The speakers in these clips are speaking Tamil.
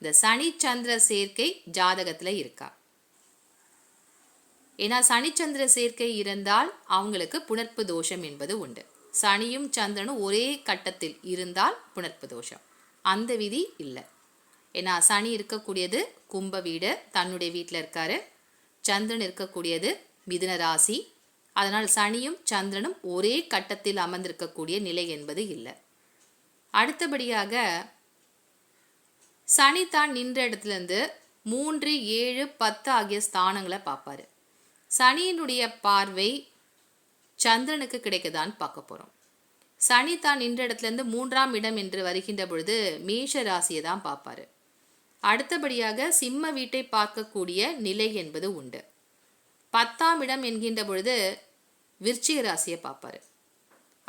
இந்த சனி சந்திர சேர்க்கை ஜாதகத்தில் இருக்கா? ஏன்னா சனிச்சந்திர சேர்க்கை இருந்தால் அவங்களுக்கு புணர்ப்பு தோஷம் என்பது உண்டு. சனியும் சந்திரனும் ஒரே கட்டத்தில் இருந்தால் புணர்ப்பு தோஷம். அந்த விதி இல்லை. ஏன்னா சனி இருக்கக்கூடியது கும்ப வீடு தன்னுடைய வீட்டில் இருக்காரு. சந்திரன் இருக்கக்கூடியது மிதுன ராசி. அதனால் சனியும் சந்திரனும் ஒரே கட்டத்தில் அமர்ந்திருக்கக்கூடிய நிலை என்பது இல்லை. அடுத்தபடியாக சனி தான் நின்ற இடத்துலேருந்து மூன்று ஏழு பத்து ஆகிய ஸ்தானங்களை பார்ப்பாரு. சனியினுடைய பார்வை சந்திரனுக்கு கிடைக்குதான்னு பார்க்க போகிறோம் சனி தான் நின்ற இடத்துலேருந்து மூன்றாம் இடம் என்று வருகின்ற பொழுது மேஷ ராசியை தான் பார்ப்பாரு. அடுத்தபடியாக சிம்ம வீட்டை பார்க்கக்கூடிய நிலை என்பது உண்டு. பத்தாம் இடம் என்கின்ற பொழுது விருச்சிக ராசியை பார்ப்பாரு.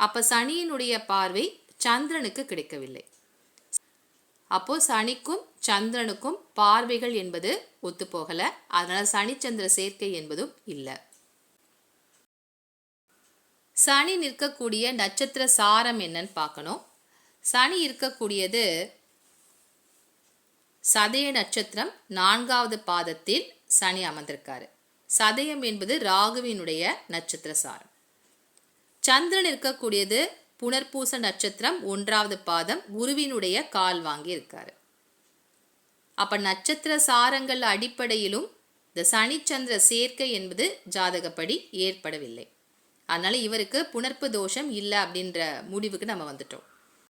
அப்போ சனியினுடைய பார்வை சந்திரனுக்கு கிடைக்கவில்லை. அப்போது சனிக்கும் சந்திரனுக்கும் பார்வைகள் என்பது ஒத்துப்போகலை. அதனால் சனிச்சந்திர சேர்க்கை என்பதும் இல்லை. சனி நிற்கக்கூடிய நட்சத்திர சாரம் என்னன்னு பார்க்கணும். சனி இருக்கக்கூடியது சதய நட்சத்திரம் நான்காவது பாதத்தில் சனி அமர்ந்திருக்காரு. சதயம் என்பது ராகுவினுடைய நட்சத்திர சாரம். சந்திரன் இருக்கக்கூடியது புனர்பூச நட்சத்திரம் ஒன்றாவது பாதம் குருவினுடைய கால் வாங்கி இருக்காரு அப்ப நட்சத்திர சாரங்கள் அடிப்படையிலும் இந்த சனிச்சந்திர சேர்க்கை என்பது ஜாதகப்படி ஏற்படவில்லை. அதனால இவருக்கு புணர்ப்பு தோஷம் இல்லை அப்படின்ற முடிவுக்கு நம்ம வந்துட்டோம்.